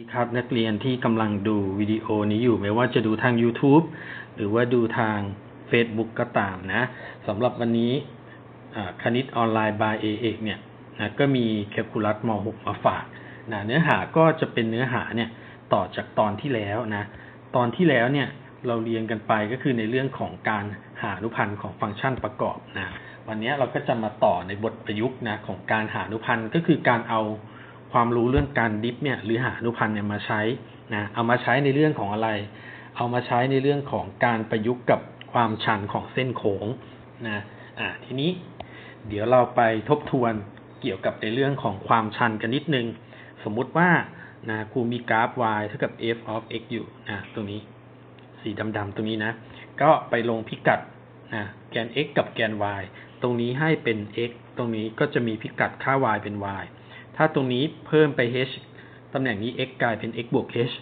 ดีครับนักเรียนที่กำลังดูวิดีโอนี้อยู่ไม่ว่าจะดูทาง YouTube หรือว่าดูทาง Facebook ก็ตามนะสำหรับวันนี้คณิตออนไลน์ by เอเอกเนี่ยนะก็มีแคลคูลัสม .6 มาฝากนะเนื้อหาก็จะเป็นเนื้อหาเนี่ยต่อจากตอนที่แล้วนะตอนที่แล้วเนี่ยเราเรียนกันไปก็คือในเรื่องของการหาอนุพันธ์ของฟังก์ชันประกอบนะวันนี้เราก็จะมาต่อในบทประยุกต์นะของการหาอนุพันธ์ก็คือการเอา ความรู้เรื่องการดิฟเนี่ยหรือหาอนุพันธ์เนี่ยมาใช้นะเอามาใช้ในเรื่องของอะไร เอามาใช้ในเรื่องของการประยุกต์กับความชันของเส้นโค้งนะอ่าทีนี้เดี๋ยวเราไปทบทวนเกี่ยวกับในเรื่องของความชันกันนิดนึง สมมุติว่านะครูมีกราฟ y เท่ากับ f of x อยู่นะตรงนี้สีดำๆตรงนี้นะ ก็ไปลงพิกัดนะแกน x กับแกน y ตรงนี้ให้เป็น x ตรงนี้ก็จะมีพิกัดค่า y เป็น y ถ้าตรงนี้เพิ่มไป h ตำแหน่งนี้ x กลายเป็น x บวก h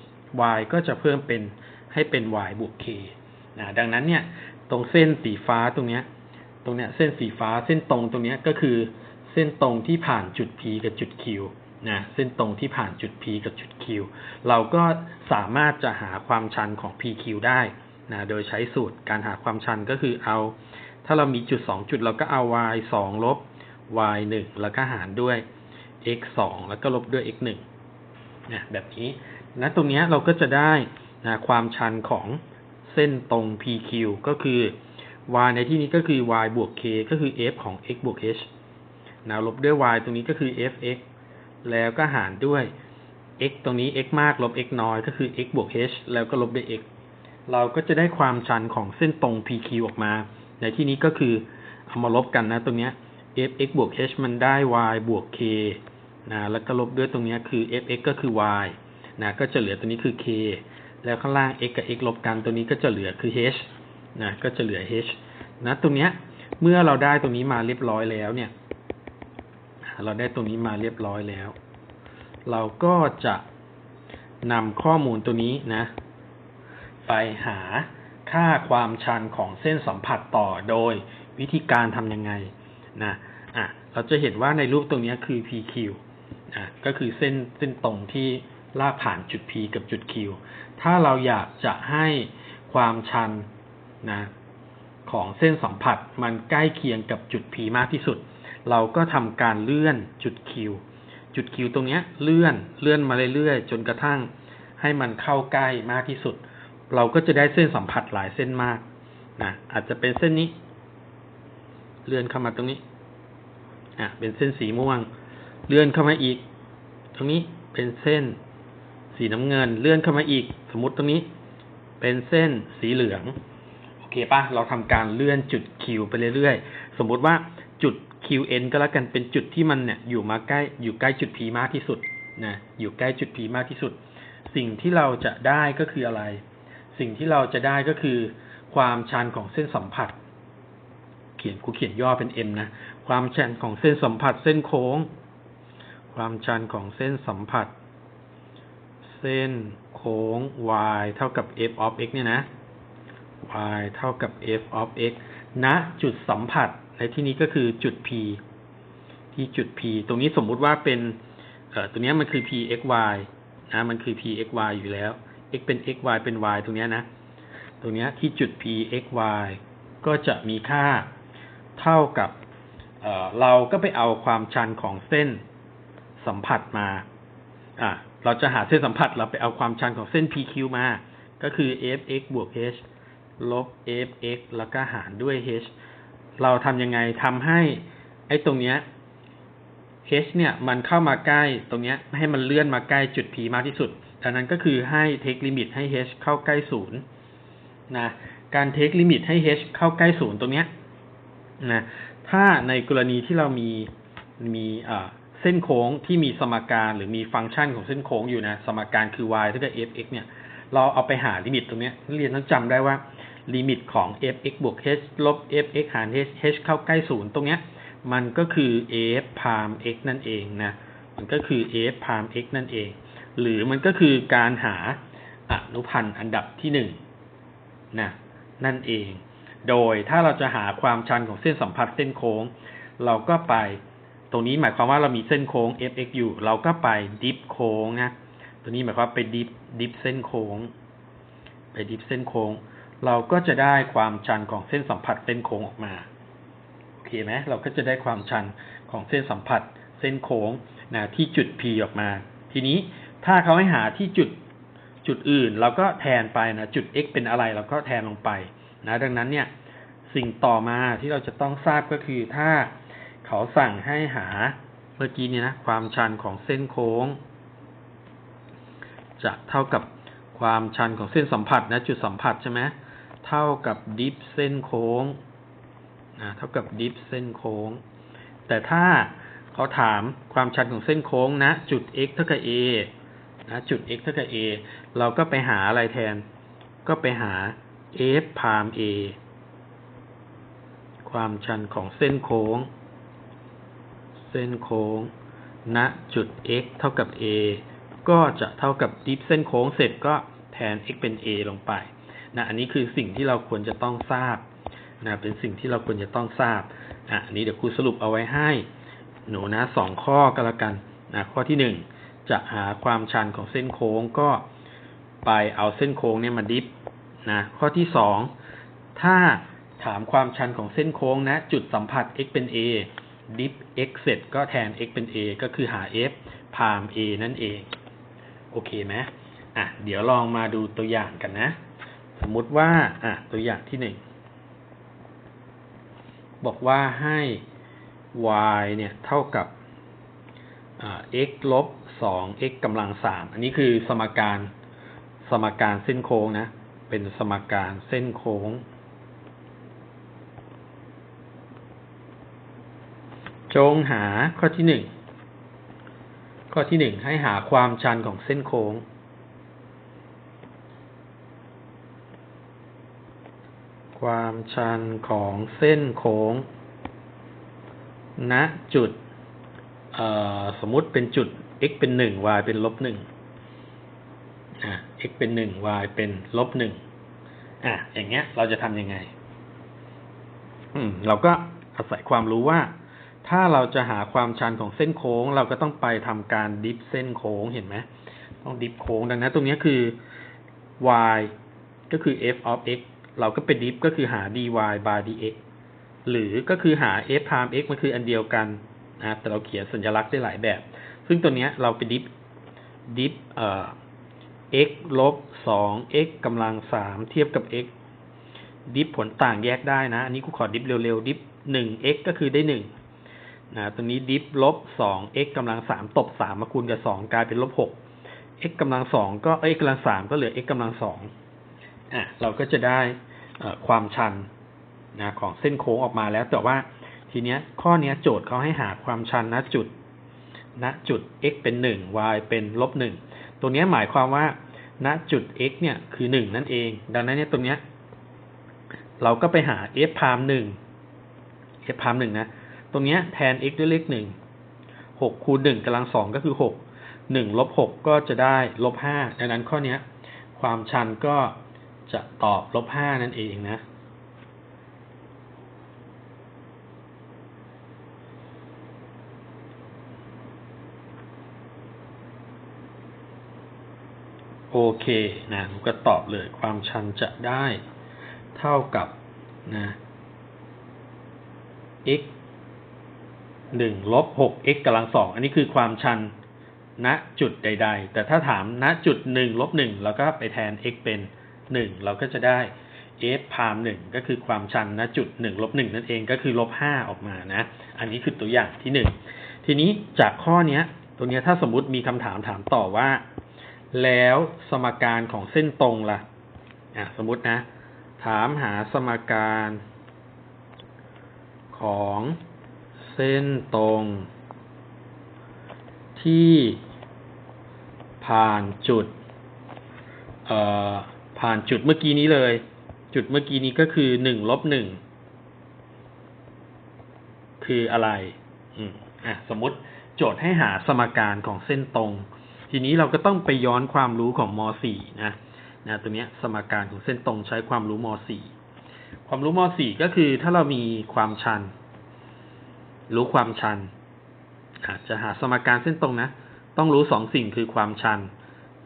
y ก็จะเพิ่มเป็นให้เป็น y บวก k นะดังนั้นเนี่ยตรงเส้นสีฟ้าตรงเนี้ยตรงเนี้ยเส้นสีฟ้าเส้นตรงตรงเนี้ยก็คือเส้นตรงที่ผ่านจุด p กับจุด q นะเส้นตรงที่ผ่านจุด p กับจุด q เราก็สามารถจะหาความชันของ pq ได้นะโดยใช้สูตรการหาความชันก็คือเอา ถ้าเรามีจุด 2 จุดเราก็เอา y 2ลบ y 1แล้วก็หารด้วย x 2แล้วก็ลบด้วย x 1นะแบบนี้นะตรงเนี้ยเราก็จะได้นะความชันของเส้นตรง PQ ก็คือ y ในที่นี้ก็คือ y บวก k ก็คือ f ของ x บวก h นะลบด้วย y ตรงนี้ก็คือ fx แล้วก็หารด้วย x ตรงนี้ x มากลบ x น้อยก็คือ x บวก h แล้วก็ลบด้วย x เราก็จะได้ความชันของเส้นตรง PQ ออกมา ในที่นี้ก็คือเอามาลบกันนะตรงเนี้ย fx บวก h มันได้ y บวก k นะแล้วก็ลบด้วยตรงนี้คือ fx ก็คือ y นะก็จะเหลือตัวนี้คือ k แล้วข้างล่าง x กับ x ลบกันตัวนี้ก็จะเหลือคือ h นะก็จะเหลือ h นะตรงเนี้ยเมื่อเราได้ตรงนี้มาเรียบร้อยแล้วเนี่ย เราได้ตรงนี้มาเรียบร้อยแล้ว เราก็จะนำข้อมูลตัวนี้นะ ไปหาค่าความชันของเส้นสัมผัสต่อโดยวิธีการทำยังไงนะอะเราจะเห็นว่าในรูปตรงนี้คือ PQ อะก็คือเส้นเส้นตรงที่ลากผ่านจุด P กับจุด Q ถ้าเราอยากจะให้ความชันนะของเส้นสัมผัสมันใกล้เคียงกับจุด P มากที่สุด เราก็ทำการเลื่อนจุด Q จุด Q ตรงนี้เลื่อนเลื่อนมาเรื่อยๆ จนกระทั่งให้มันเข้าใกล้มากที่สุด เราก็จะได้เส้นสัมผัสหลายเส้นมากนะอาจจะเป็นเส้นนี้ เลื่อนเข้ามาตรงนี้อะเป็นเส้นสีม่วง เลื่อนเข้ามาอีก ตรงนี้เป็นเส้น สีน้ำเงิน เลื่อนเข้ามาอีก สมมติตรงนี้ เป็นเส้นสีเหลือง โอเคปะเราทำการเลื่อนจุด Q ไปเรื่อยๆ สมมุติว่าจุด QN ก็แล้วกันเป็นจุดที่มันเนี่ยอยู่มาใกล้อยู่ใกล้จุด P มากที่สุดนะอยู่ใกล้จุด P มากที่สุด สิ่งที่เราจะได้ก็คืออะไร สิ่งที่เราจะได้ก็คือ ความชันของเส้นสัมผัส เขียนกูเขียนย่อเป็น m นะ ความชันของเส้นสัมผัสเส้นโค้ง ความชันของเส้นสัมผัส เส้นโค้ง y เท่ากับ f of x เนี่ยนะ y เท่ากับ f of x ณจุดสัมผัสในที่นี้ก็คือจุด p ที่จุด p ตรงนี้สมมุติว่าเป็นตัวนี้มันคือ p x y นะมันคือ p x y อยู่แล้ว x เป็น x y เป็น y ตรงนี้นะ ตรงนี้ที่จุด p x y ก็จะมีค่าเท่ากับเเราก็ไปเอาความชันของเส้น สัมผัสมา อ่าเราจะหาเส้นสัมผัสเราไปเอาความชันของเส้น PQ มา ก็คือ fx บวก h ลบ fx แล้วก็หารด้วย h เราทำยังไงทำให้ไอ้ตรงเนี้ย h เนี่ยมันเข้ามาใกล้ตรงเนี้ยให้มันเลื่อนมาใกล้จุด p มากที่สุดดังนั้นก็คือให้ take limit ให้ h เข้าใกล้ศูนย์นะการ take limit ให้ h เข้าใกล้ศูนย์ตรงเนี้ยนะถ้าในกรณีที่เรามีมีอ่า เส้นโค้งที่มีสมการหรือมีฟังก์ชันของเส้นโค้งอยู่นะ สมการคือ y เท่ากับ fx เนี่ย เราเอาไปหาลิมิตตรงเนี้ยนักเรียนต้องจำได้ว่าลิมิตของ fx บวก h ลบ fx หาร h h เข้าใกล้ศูนย์ตรงเนี้ย มันก็คือ f พาม x นั่นเองนะ มันก็คือ f พาม x นั่นเอง หรือมันก็คือการหาอนุพันธ์อันดับที่หนึ่งนะนั่นเอง โดยถ้าเราจะหาความชันของเส้นสัมผัสเส้นโค้ง เราก็ไป ตรงนี้หมายความว่าเรามีเส้นโค้ง fx อยู่ เราก็ไปดิฟโค้งนะ ตัวนี้หมายความไปดิฟดิฟเส้นโค้ง ไปดิฟเส้นโค้ง เราก็จะได้ความชันของเส้นสัมผัสเส้นโค้งออกมา โอเคไหมเราก็จะได้ความชันของเส้นสัมผัสเส้นโค้งนะที่จุด P ออกมา ทีนี้ถ้าเขาให้หาที่จุดจุดอื่น เราก็แทนไปนะจุด x เป็นอะไรเราก็แทนลงไปนะดังนั้นเนี่ยสิ่งต่อมาที่เราจะต้องทราบก็คือถ้า เขาสั่งให้หาเมื่อกี้นี้นะ ความชันของเส้นโค้ง จะเท่ากับความชันของเส้นสัมผัสนะ จุดสัมผัสใช่ไหมเท่ากับดิฟเส้นโค้งนะเท่ากับดิฟเส้นโค้ง แต่ถ้าเขาถามความชันของเส้นโค้งนะ จุด x เท่ากับ a นะจุด x เท่ากับ a เราก็ไปหาอะไรแทน ก็ไปหา f พาม a ความชันของเส้นโค้ง เส้นโค้ง ณ จุด x เท่ากับ a ก็จะเท่ากับดิฟเส้นโค้งเสร็จก็แทน x เป็น a ลงไปนะอันนี้คือสิ่งที่เราควรจะต้องทราบนะเป็นสิ่งที่เราควรจะต้องทราบอะอันนี้เดี๋ยวครูสรุปเอาไว้ให้ หนูนะสองข้อก็แล้วกันนะข้อที่หนึ่งจะหาความชันของเส้นโค้งก็ไปเอาเส้นโค้งเนี่ยมาดิฟนะข้อที่สองถ้าถามความชันของเส้นโค้งนะ จุดสัมผัส x เป็น a ดิฟ x เสร็จก็แทน x เป็น a ก็คือหา f พาม a นั่นเอง โอเคไหมอะ เดี๋ยวลองมาดูตัวอย่างกันนะ สมมุติว่า อะ ตัวอย่างที่หนึ่ง บอกว่าให้ y เนี่ย เท่ากับ x ลบ 2 x กำลัง 3 อันนี้คือสมการ สมการเส้นโค้งนะ เป็นสมการเส้นโค้ง จงหาข้อที่หนึ่ง ข้อที่หนึ่งให้หาความชันของเส้นโค้ง ความชันของเส้นโค้งณจุดสมมุติเป็นจุด x เป็นหนึ่ง y เป็นลบหนึ่งอะ x เป็นหนึ่ง y เป็นลบหนึ่งอะ อย่างเงี้ย เราจะทำยังไง อืม เราก็อาศัยความรู้ว่า ถ้าเราจะหาความชันของเส้นโค้ง เราก็ต้องไปทำการดิฟเส้นโค้งเห็นไหมต้องดิฟโค้งดังนั้นตรงนี้คือ y ก็คือ f of x เราก็ไปดิฟก็คือหา dy by dx หรือก็คือหา f prime x มันคืออันเดียวกันนะแต่เราเขียนสัญลักษณ์ได้หลายแบบ ซึ่งตัวนี้เราไปดิฟดิฟเอ่อ x ลบสอง x กำลังสามเทียบกับ x ดิฟผลต่างแยกได้นะ อันนี้กูขอดิฟเร็วๆ ดิฟหนึ่ง x ก็คือได้ห นะตัวนี้ดิฟลบสอง x กำลังสามตบสามมาคูณกับสองกลายเป็นลบหก x กำลังสองก็ x กกำลังสามก็เหลือ x กำลังสองอะเราก็จะได้ความชันนะของเส้นโค้งออกมาแล้ว แต่ว่าทีเนี้ยข้อเนี้ยโจทย์เขาให้หาความชันณจุดณจุด x เป็นหนึ่ง y เป็นลบหนึ่งตรงนี้หมายความว่า ณจุด x เนี่ยคือหนึ่งนั่นเอง ดังนั้นเนี่ยตรงเนี้ยเราก็ไปหา f พามหนึ่ง f พามหนึ่งนะ รงเนี้ยแทน x ด้วยเลขหนึ่งหกคูณหนึ่งกำลังสองก็คือหกหนึ่งลบหกก็จะได้ลบห้าดังนั้นข้อเนี้ย ความชันก็จะตอบลบห้านั่นเองนะ โอเคนะผมก็ตอบเลยความชันจะได้เท่ากับนะ x หนึ่งลบหก x กำลังสองอันนี้คือความชันณจุดใด ๆ แต่ถ้าถามณจุดหนึ่งลบหนึ่งเราก็ไปแทน x เป็นหนึ่งเราก็จะได้ f พามหนึ่งก็คือความชันณจุดหนึ่งลบหนึ่งนั่นเองก็คือลบห้าออกมานะ อันนี้คือตัวอย่างที่หนึ่งทีนี้จากข้อเนี้ยตัวเนี้ยถ้าสมมติมีคำถามถามต่อว่า แล้วสมการของเส้นตรงล่ะอะสมมตินะ ถามหาสมการของ เส้นตรง ที่ผ่านจุด เอ่อ ผ่านจุดเมื่อกี้นี้เลย จุดเมื่อกี้นี้ก็คือหนึ่งลบหนึ่งคืออะไร อืม อะ สมมติโจทย์ให้หาสมการของเส้นตรง ทีนี้เราก็ต้องไปย้อนความรู้ของม .4 นะ นะตัวเนี้ย สมการของเส้นตรงใช้ความรู้ม .4 ความรู้ม .4 ก็คือถ้าเรามีความชัน รู้ความชันจจะหาสมการเส้นตรงนะ ต้องรู้สองสิ่งคือความชัน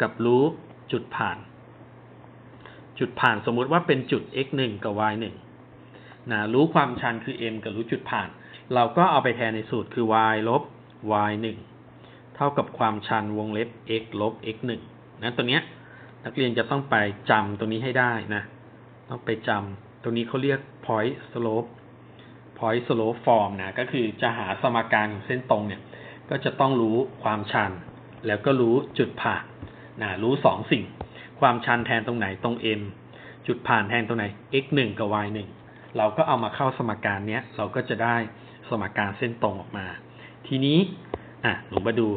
กับรู้จุดผ่าน จุดผ่านสมมุติว่าเป็นจุด x 1กับ y 1นะรู้ความชันคือ m กับรู้จุดผ่าน เราก็เอาไปแทนในสูตรคือ y ลบ y 1เท่ากับความชันวงเล็บ x ลบ x 1นะตัวเนี้ยนักเรียนจะต้องไปจำตัวนี้ให้ได้นะ ต้องไปจำตัวนี้เขาเรียก point slope point slope form นะก็คือจะหาสมการของเส้นตรงเนี่ย ก็จะต้องรู้ความชัน แล้วก็รู้จุดผ่านนะรู้สองสิ่ง ความชันแทนตรงไหนตรง m จุดผ่านแทนตรงไหน x 1กับ y 1เราก็เอามาเข้าสมการเนี้ย เราก็จะได้สมการเส้นตรงออกมา ทีนี้อะหนูมาดู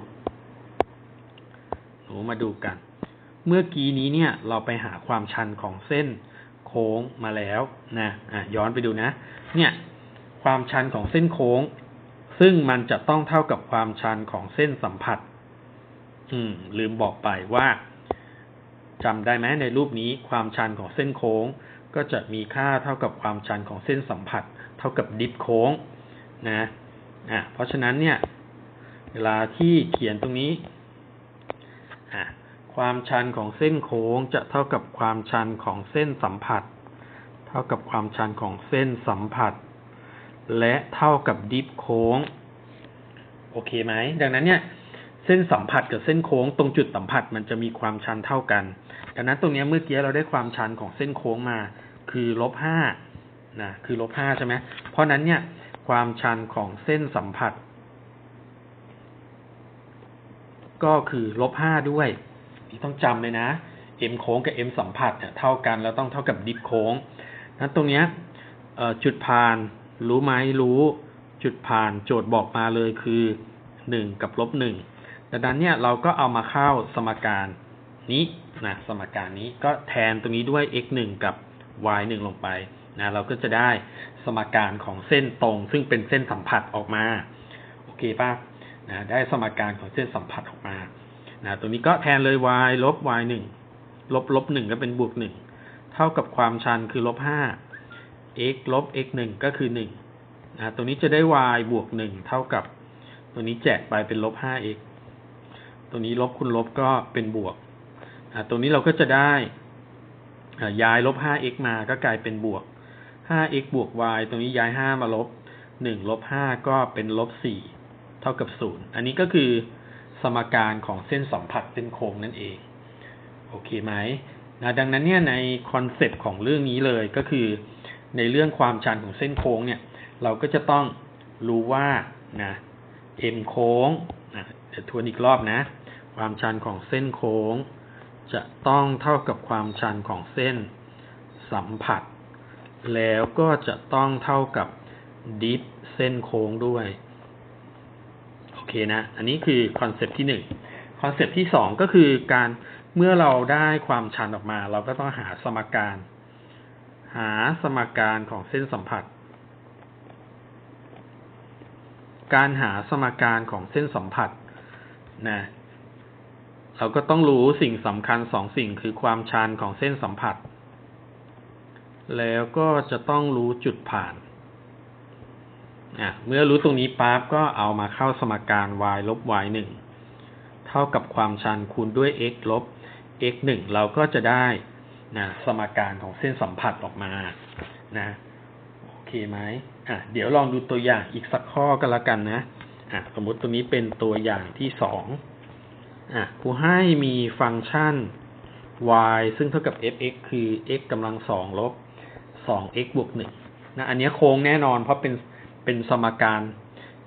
หนูมาดูกัน เมื่อกี้นี้เนี่ย เราไปหาความชันของเส้นโค้งมาแล้วนะอะย้อนไปดูนะ เนี่ย ความชันของเส้นโค้ง ซึ่งมันจะต้องเท่ากับความชันของเส้นสัมผัส อืม ลืมบอกไปว่าจำได้ไหมในรูปนี้ความชันของเส้นโค้ง ก็จะมีค่าเท่ากับความชันของเส้นสัมผัส เท่ากับดิฟโค้งนะอะเพราะฉะนั้นเนี่ย เวลาที่เขียนตรงนี้อะความชันของเส้นโค้งจะเท่ากับความชันของเส้นสัมผัส เท่ากับความชันของเส้นสัมผัส และเท่ากับดิฟโค้ง โอเคไหม ดังนั้นเนี่ย เส้นสัมผัสกับเส้นโค้ง ตรงจุดสัมผัสมันจะมีความชันเท่ากัน ดังนั้นตรงนี้เมื่อกี้เราได้ความชันของเส้นโค้งมา คือลบห้านะคือลบห้าใช่ไหมเพราะนั้นเนี่ย ความชันของเส้นสัมผัส ก็คือลบห้าด้วยที่ต้องจำเลยนะ m โค้งกับ m สัมผัสเนี่ยเท่ากันแล้วต้องเท่ากับดิฟโค้งนั้นตรงเนี้ยจุดผ่าน รู้ไหมรู้จุดผ่านโจทย์บอกมาเลยคือหนึ่งกับลบหนึ่งดังนั้นเนี่ยเราก็เอามาเข้าสมการนี้นะสมการนี้ก็แทนตรงนี้ด้วย x 1กับ y 1ลงไปนะเราก็จะได้สมการของเส้นตรง ซึ่งเป็นเส้นสัมผัสออกมาโอเคป่ะนะได้สมการของเส้นสัมผัสออกมานะตรงนี้ก็แทนเลย y ลบ y 1ลบลบ1ก็เป็นบวก1เท่ากับความชันคือลบ5 x ลบ x 1ก็คือ1นะตรงนี้จะได้ y บวก 1 เท่ากับ ตัวนี้แจกไปเป็นลบ 5x ตัวนี้ลบคูณลบก็เป็นบวกตรงนี้เราก็จะได้ย้ายลบ 5x มาก็กลายเป็นบวก 5x บวก y ตรงนี้ย้าย 5 มาลบ 1 ลบ 5 ก็เป็นลบ 4 เท่ากับ 0 อันนี้ก็คือสมการของเส้นสัมผัสเส้นโค้งนั่นเอง โอเคไหมนะดังนั้นเนี่ยในคอนเซปต์ของเรื่องนี้เลยก็คือ ในเรื่องความชันของเส้นโค้งเนี่ย เราก็จะต้องรู้ว่านะ m โค้งนะเดี๋ยวทวนอีกรอบนะ ความชันของเส้นโค้ง จะต้องเท่ากับความชันของเส้นสัมผัส แล้วก็จะต้องเท่ากับดิฟเส้นโค้งด้วย โอเคนะ อันนี้คือคอนเซปต์ที่หนึ่งคอนเซปต์ที่สองก็คือการเมื่อเราได้ความชันออกมา เราก็ต้องหาสมการ หาสมการของเส้นสัมผัส การหาสมการของเส้นสัมผัสนะเราก็ต้องรู้สิ่งสำคัญสองสิ่งคือความชันของเส้นสัมผัส แล้วก็จะต้องรู้จุดผ่านอะเมื่อรู้ตรงนี้ปั๊บก็เอามาเข้าสมการ y ลบ y หนึ่งเท่ากับความชันคูณด้วย x ลบ x หนึ่งเราก็จะได้ นะสมการของเส้นสัมผัสออกมานะโอเคไหมอะเดี๋ยวลองดูตัวอย่างอีกสักข้อกันละกันนะอะสมมติตัวนี้เป็นตัวอย่างที่สองอะครูให้มีฟังก์ชัน y ซึ่งเท่ากับ f(x) คือ x กำลังสองลบสอง x บวกหนึ่งนะอันนี้โค้งแน่นอนเพราะเป็นเป็นสมการ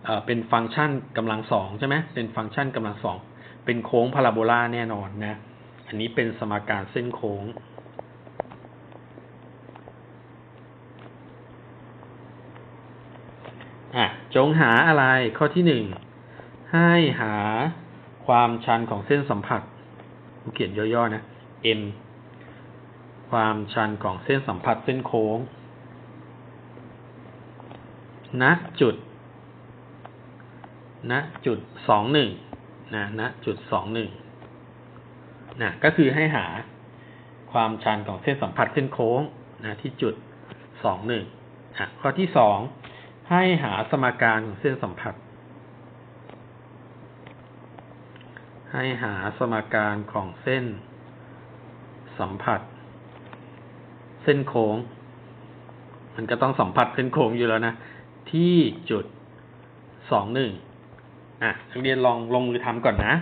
เอ่อเป็นฟังก์ชันกำลังสองใช่ไหมเป็นฟังก์ชันกำลังสองเป็นโค้งพาราโบลาแน่นอนนะ อันนี้เป็นสมการเส้นโค้ง อะ จงหาอะไรข้อที่หนึ่งให้หาความชันของเส้นสัมผัสผมเขียนย่อๆนะ m ความชันของเส้นสัมผัสเส้นโค้งณจุดณจุดสองหนึ่งนะณจุดสองหนึ่งนะก็คือให้หาความชันของเส้นสัมผัสเส้นโค้งนะที่จุดสองหนึ่งอะข้อที่สอง ให้หาสมการของเส้นสัมผัส ให้หาสมการของเส้นสัมผัส เส้นโค้ง มันก็ต้องสัมผัสเส้นโค้งอยู่แล้วนะ ที่จุดสองหนึ่งอะนักเรียนลองลงมือทำก่อนนะ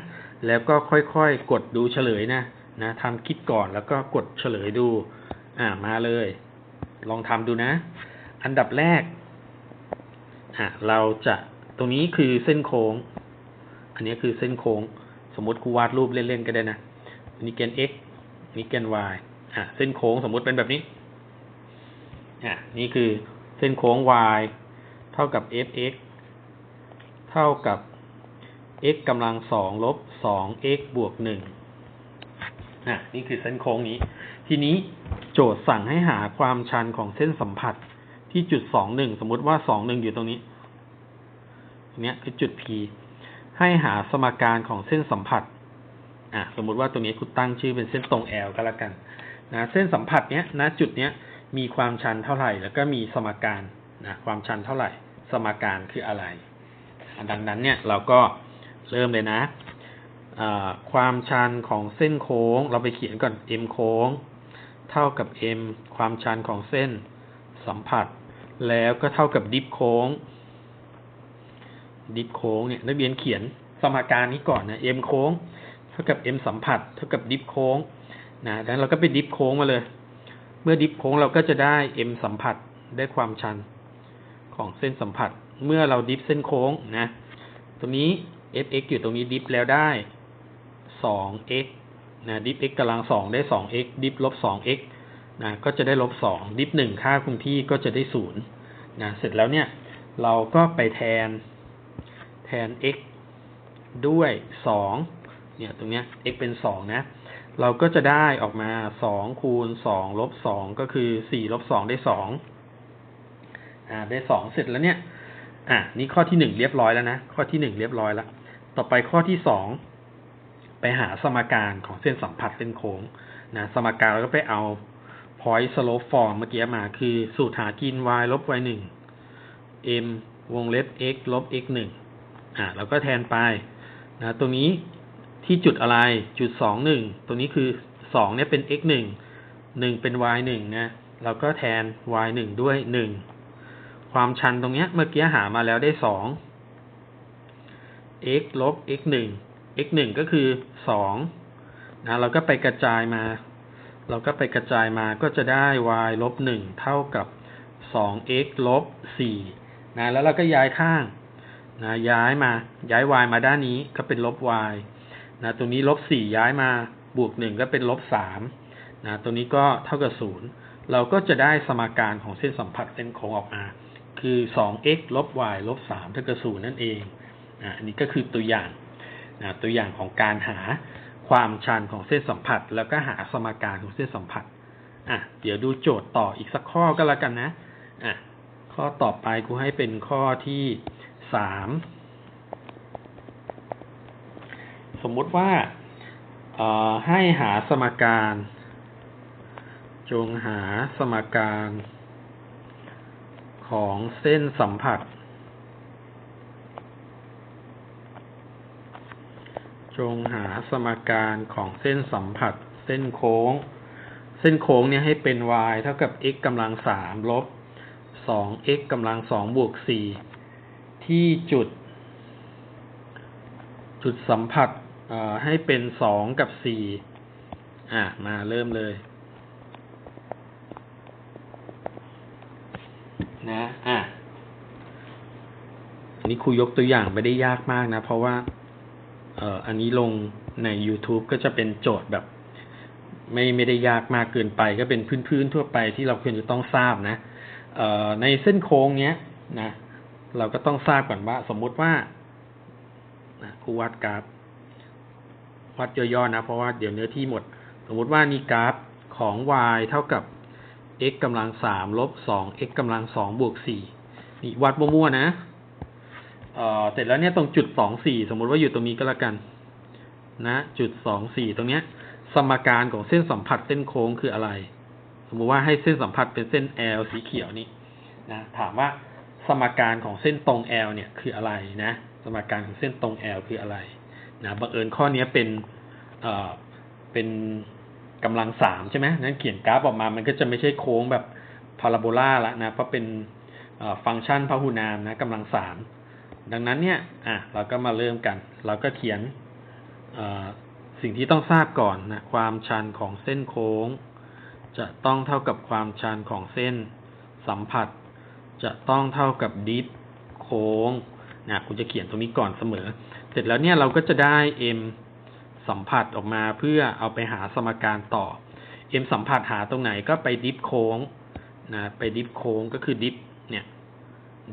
แล้วก็ค่อยๆ กดดูเฉลยนะนะทำคิดก่อนแล้วก็กดเฉลยดู อ่ามาเลย ลองทำดูนะ อันดับแรก อะเราจะตรงนี้คือเส้นโค้ง อันนี้คือเส้นโค้ง สมมติครูวาดรูปเล่นๆก็ได้นะอันนี้แกน x อันนี้แกน y อะเส้นโค้งสมมติเป็นแบบนี้อะนี่คือเส้นโค้ง y เท่ากับ fx เท่ากับ x กำลังสองลบสอง x บวกหนึ่งอะนี่คือเส้นโค้งนี้ ทีนี้โจทย์สั่งให้หาความชันของเส้นสัมผัส ที่จุดสองหนึ่งสมมติว่าสองหนึ่งอยู่ตรงนี้ตรงนี้คือจุด P ให้หาสมการของเส้นสัมผัสอะสมมุติว่าตรงนี้คุณตั้งชื่อเป็นเส้นตรง L ก็แล้วกันนะเส้นสัมผัสเนี้ยนะจุดเนี้ยมีความชันเท่าไหร่ แล้วก็มีสมการนะความชันเท่าไหร่ สมการคืออะไรดังนั้นเนี่ยเราก็เริ่มเลยนะอ่าความชันของเส้นโค้ง เราไปเขียนก่อน m โค้ง เท่ากับ m ความชันของเส้นสัมผัส แล้วก็เท่ากับดิฟโค้ง ดิฟโค้งเนี่ยนักเรียนเขียนสมการนี้ก่อนนะ m โค้ง เท่ากับ m สัมผัส เท่ากับดิฟโค้งนะแล้วเราก็ไปดิฟโค้งมาเลย เมื่อดิฟโค้งเราก็จะได้ m สัมผัสได้ความชันของเส้นสัมผัส เมื่อเราดิฟเส้นโค้งนะ ตรงนี้ fx อยู่ตรงนี้ดิฟแล้วได้ 2x นะดิฟ x กำลัง2ได้ 2x ดิฟลบ 2x นะก็จะได้ลบ2ดิฟ1ค่าคงที่ก็จะได้0นะเสร็จแล้วเนี่ยเราก็ไปแทนแทน x ด้วย2เนี่ยตรงเนี้ย x เป็น2นะ เราก็จะได้ออกมา2คูณ2ลบ2ก็คือ4ลบ2ได้2อ่าได้2เสร็จแล้วเนี่ย อะนี่ข้อที่1เรียบร้อยแล้วนะข้อที่1เรียบร้อยแล้วต่อไปข้อที่2ไปหาสมการของเส้นสัมผัสเส้นโค้งนะสมการเราก็ไปเอา point slope form เมื่อกี้มาคือสูตรหากิน y ลบ y 1 m วงเล็บ x ลบ x 1อ่าเราก็แทนไปนะตรงนี้ที่จุดอะไรจุดสองหนึ่งตรงนี้คือสองเนี่ยเป็น x หนึ่งหนึ่งเป็น y หนึ่งนะเราก็แทน y หนึ่งด้วยหนึ่งความชันตรงเนี้ยเมื่อกี้หามาแล้วได้สอง x ลบ x หนึ่ง x หนึ่งก็คือสองนะเราก็ไปกระจายมา เราก็ไปกระจายมาก็จะได้ y ลบหนึ่งเท่ากับสอง x ลบสี่นะแล้วเราก็ย้ายข้างนะย้ายมาย้าย y มาด้านนี้ก็เป็นลบ y นะตรงนี้ลบสี่ย้ายมาบวกหนึ่งก็เป็นลบสามนะตรงนี้ก็เท่ากับศูนย์เราก็จะได้สมการของเส้นสัมผัสเส้นโค้งออกมา คือสอง x ลบ y ลบสามเท่ากับศูนย์นั่นเองอ่าอันนี้ก็คือตัวอย่างนะตัวอย่างของการหา ความชันของเส้นสัมผัส แล้วก็หาสมการของเส้นสัมผัสอะเดี๋ยวดูโจทย์ต่ออีกสักข้อก็แล้วกันนะอะข้อต่อไปกูให้เป็นข้อที่สามสมมุติว่าให้หาสมการ จงหาสมการของเส้นสัมผัส จงหาสมการของเส้นสัมผัส เส้นโค้ง เส้นโค้งเนี่ยให้เป็น y เท่ากับ x กำลังสามลบสอง x กำลังสองบวกสี่ที่จุด จุดสัมผัสให้เป็นสองกับสี่อะ มาเริ่มเลย นะ อะอันนี้ครูยกตัวอย่างไม่ได้ยากมากนะ เพราะว่า อ่ออันนี้ลงใน YouTube ก็จะเป็นโจทย์แบบ ไม่ไม่ได้ยากมากเกินไป ก็เป็นพื้นๆทั่วไปที่เราควรจะต้องทราบนะเอ่อในเส้นโค้งเนี้ยนะเราก็ต้องทราบก่อนว่า สมมุติว่าครูวาดกราฟวัดย่อๆนะ เพราะว่าเดี๋ยวเนื้อที่หมด สมมติว่านี่กราฟของ y เท่ากับ x กำลังสามลบสอง x กำลังสองบวกสี่นี่วัดมั่วๆนะ เอ่อเสร็จแล้วเนี่ยตรงจุดสองสี่สมมติว่าอยู่ตรงนี้ก็แล้วกัน นะจุดสองสี่ตรงเนี้ย สมการของเส้นสัมผัสเส้นโค้งคืออะไร สมมติว่าให้เส้นสัมผัสเป็นเส้น L สีเขียวนี่นะถามว่าสมการของเส้นตรง L เนี่ยคืออะไรนะ สมการของเส้นตรง L คืออะไรนะบังเอิญข้อนี้เป็นเอ่อเป็นกำลังสามใช่ไหมนั้นเขียนกราฟออกมามันก็จะไม่ใช่โค้งแบบพาราโบลาละนะเพราะเป็นเอ่อฟังก์ชันพหุนามนะกำลังสาม ดังนั้นเนี่ยอะเราก็มาเริ่มกัน เราก็เขียนสิ่งที่ต้องทราบก่อนนะความชันของเส้นโค้ง จะต้องเท่ากับความชันของเส้นสัมผัส จะต้องเท่ากับดิฟโค้งนะคุณจะเขียนตรงนี้ก่อนเสมอ เสร็จแล้วเนี่ยเราก็จะได้ m สัมผัสออกมาเพื่อเอาไปหาสมการต่อ m สัมผัสหาตรงไหนก็ไปดิฟโค้งนะไปดิฟโค้งก็คือดิฟเนี่ย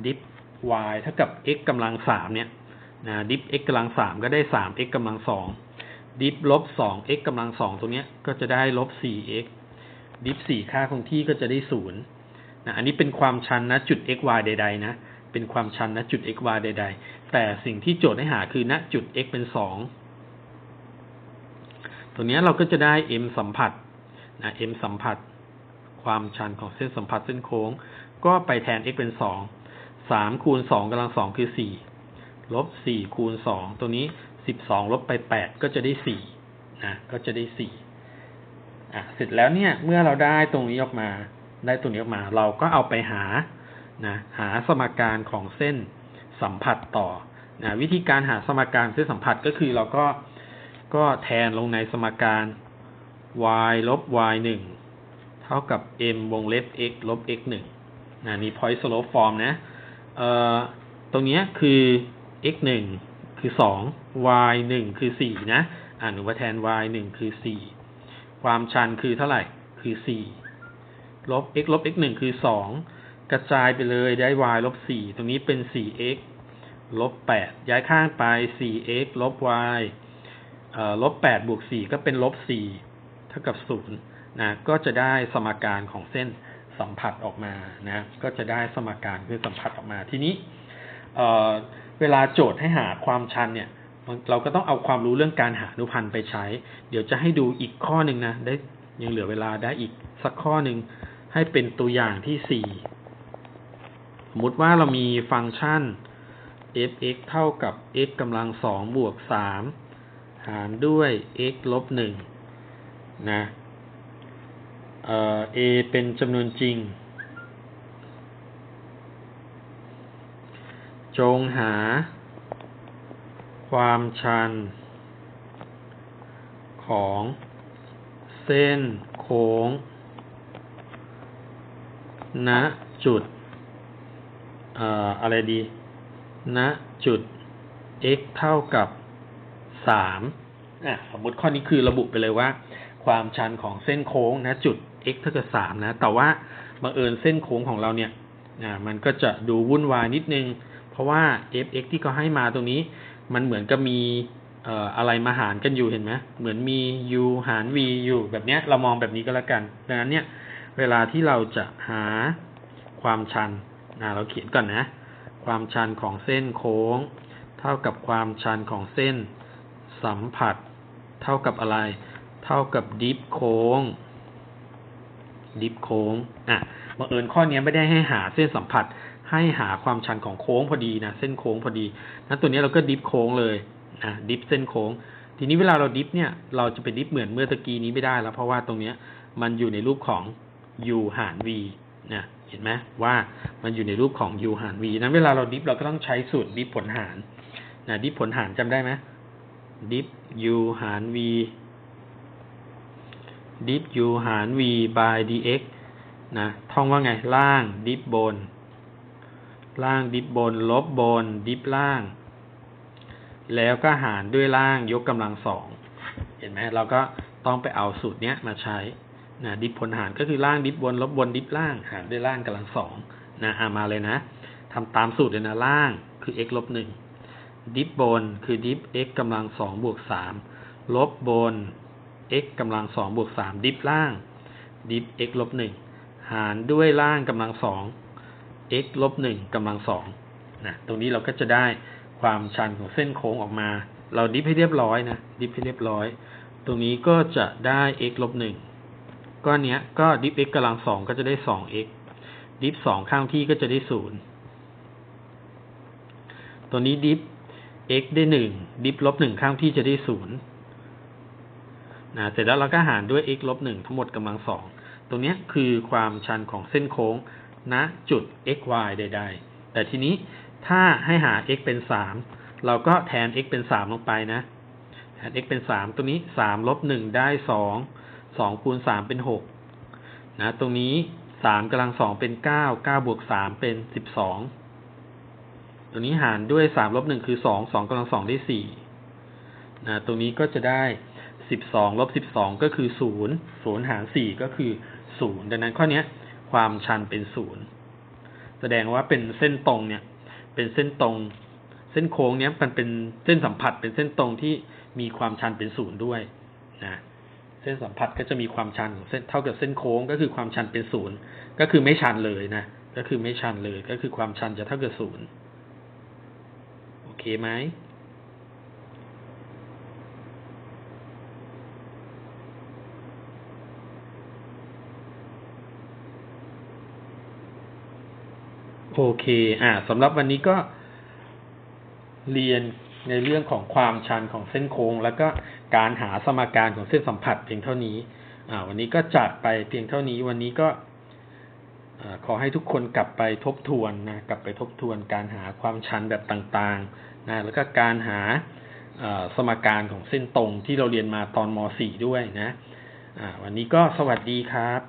ดิฟ y เท่ากับ x กำลังสามเนี่ยนะดิฟ x กำลังสามก็ได้สาม x กำลังสองดิฟลบสอง x กำลังสองตรงเนี้ยก็จะได้ลบสี่ x ดิฟสี่ค่าคงที่ก็จะได้ศูนย์นะอันนี้เป็นความชันนะจุด x y ใด ๆ นะ เป็นความชันนะจุด x y ใด ๆ แต่สิ่งที่โจทย์ให้หาคือณจุด x เป็นสองตรงนี้เราก็จะได้ m สัมผัสนะ m สัมผัส ความชันของเส้นสัมผัสเส้นโค้ง ก็ไปแทน x เป็นสอง สามคูณสองกำลังสองคือสี่ลบสี่คูณสองตัวนี้สิบสองลบไปแปดก็จะได้สี่นะก็จะได้สี่อะเสร็จแล้วเนี่ยเมื่อเราได้ตรงนี้ออกมา ได้ตรงนี้ออกมา เราก็เอาไปหานะหาสมการของเส้นสัมผัสต่อนะวิธีการหาสมการเส้นสัมผัสก็คือเราก็ก็แทนลงในสมการ y ลบ y หนึ่งเท่ากับ m วงเล็บ x ลบ x หนึ่งนะนี่ point slope form นะ เอ่อตรงนี้คือ x หนึ่งคือสอง y หนึ่งคือสี่นะอ่านหนูว่าแทน y หนึ่งคือสี่ความชันคือเท่าไหร่คือสี่ลบ x ลบ x หนึ่งคือสองกระจายไปเลยได้ y ลบสี่ตรงนี้เป็นสี่ x ลบแปดย้ายข้างไปสี่ x ลบ y เอ่อลบแปดบวกสี่ก็เป็นลบสี่เท่ากับศูนย์นะ ก็จะได้สมการของเส้น สัมผัสออกมานะก็จะได้สมการคือสัมผัสออกมาทีนี้เเวลาโจทย์ให้หาความชันเนี่ยเราก็ต้องเอาความรู้เรื่องการหาอนุพันธ์ไปใช้ เดี๋ยวจะให้ดูอีกข้อหนึ่งนะได้ยังเหลือเวลาได้อีกสักข้อหนึ่งให้เป็นตัวอย่างที่สี่สมมติว่าเรามีฟังก์ชัน f(x) เท่ากับ x กำลังสองบวกสามหารด้วย x ลบหนึ่งนะ เอ่อ a เป็นจำนวนจริง จงหา ความชัน ของเส้นโค้ง ณ จุด เอ่อ อะไรดี ณ จุด x เท่ากับสามอะสมมติข้อนี้คือระบุไปเลยว่า ความชันของเส้นโค้งนะจุด x เท่ากับสามนะ แต่ว่าบังเอิญเส้นโค้งของเราเนี่ยอ่ามันก็จะดูวุ่นวายนิดนึง เพราะว่า f(x) ที่เขาให้มาตรงนี้ มันเหมือนกับมีเอ่ออะไรมาหารกันอยู่เห็นไหมเหมือนมี u หาร v อยู่แบบเนี้ยเรามองแบบนี้ก็แล้วกัน ดังนั้นเนี่ย เวลาที่เราจะหาความชันนะเราเขียนก่อนนะ ความชันของเส้นโค้ง เท่ากับความชันของเส้นสัมผัส เท่ากับอะไร เท่ากับดิฟโค้ง ดิฟโค้งอะบังเอิญข้อนี้ไม่ได้ให้หาเส้นสัมผัส ให้หาความชันของโค้งพอดีนะเส้นโค้งพอดีนั้นตัวนี้เราก็ดิฟโค้งเลยนะดิฟเส้นโค้ง ทีนี้เวลาเราดิฟเนี่ยเราจะไปดิฟเหมือนเมื่อตะกี้นี้ไม่ได้แล้วเพราะว่าตรงเนี้ยมันอยู่ในรูปของ u หาร v นะเห็นไหมว่ามันอยู่ในรูปของ u หาร v นั้นเวลาเราดิฟเราก็ต้องใช้สูตรดิฟผลหารนะดิฟผลหารจำได้ไหมดิฟ u หาร v ดิฟ u หาร v by dx นะท่องว่าไงล่างดิฟบน ล่างดิฟบน ลบบน ดิฟล่าง แล้วก็หารด้วยล่างยกกำลังสองเห็นไหมเราก็ต้องไปเอาสูตรเนี้ยมาใช้นะดิฟผลหารก็คือล่างดิฟบน ลบบนดิฟล่างหารด้วยล่างกำลังสองนะอามาเลยนะทำตามสูตรเลยนะล่างคือ x ลบหนึ่งดิฟบนคือดิฟ x กำลังสองบวกสามลบบน x กำลังสองบวกสามดิฟล่าง ดิฟ x ลบหนึ่งหารด้วยล่างกำลังสอง x ลบหนึ่งกำลังสองนะตรงนี้เราก็จะได้ความชันของเส้นโค้งออกมา เราดิฟให้เรียบร้อยนะ ดิฟให้เรียบร้อย ตรงนี้ก็จะได้ x ลบหนึ่งก้อนเนี้ยก็ดิฟ x กำลังสองก็จะได้สอง x ดิฟสองข้างที่ก็จะได้ศูนย์ตัวนี้ดิฟ x ได้หนึ่งดิฟลบหนึ่งข้างที่จะได้ศูนย์ นะเสร็จแล้วเราก็หารด้วย x ลบหนึ่งทั้งหมดกำลังสองตรงนี้คือความชันของเส้นโค้งณจุด x y ใด ๆ แต่ทีนี้ถ้าให้หา x เป็นสามเราก็แทน x เป็นสามลงไปนะแทน x เป็นสามตรงนี้สามลบหนึ่งได้สองสองคูณสามเป็นหกนะตรงนี้สามกำลังสองเป็นเก้าเก้าบวกสามเป็นสิบสองตรงนี้หารด้วยสามลบหนึ่งคือสองสองกำลังสองได้สี่นะตรงนี้ก็จะได้ สิบสองลบสิบสองก็คือศูนย์ศูนย์หารสี่ก็คือศูนย์ดังนั้นข้อนี้ความชันเป็นศูนย์แสดงว่าเป็นเส้นตรงเนี่ย เป็นเส้นตรง เส้นโค้งเนี้ยมันเป็นเส้นสัมผัสเป็นเส้นตรงที่มีความชันเป็นศูนย์ด้วยนะเส้นสัมผัสก็จะมีความชันของเส้นเท่ากับเส้นโค้งก็คือความชันเป็นศูนย์ก็คือไม่ชันเลยนะก็คือไม่ชันเลยก็คือความชันจะเท่ากับศูนย์โอเคไหม โอเค อ่าสำหรับวันนี้ก็เรียนในเรื่องของความชันของเส้นโค้ง แล้วก็การหาสมการของเส้นสัมผัสเพียงเท่านี้ อ่า วันนี้ก็จัดไปเพียงเท่านี้ วันนี้ก็ขอให้ทุกคนกลับไปทบทวนนะ กลับไปทบทวนการหาความชันแบบต่างๆ นะ แล้วก็การหาอ่าสมการของเส้นตรงที่เราเรียนมาตอนม .4 ด้วยนะอ่าวันนี้ก็สวัสดีครับ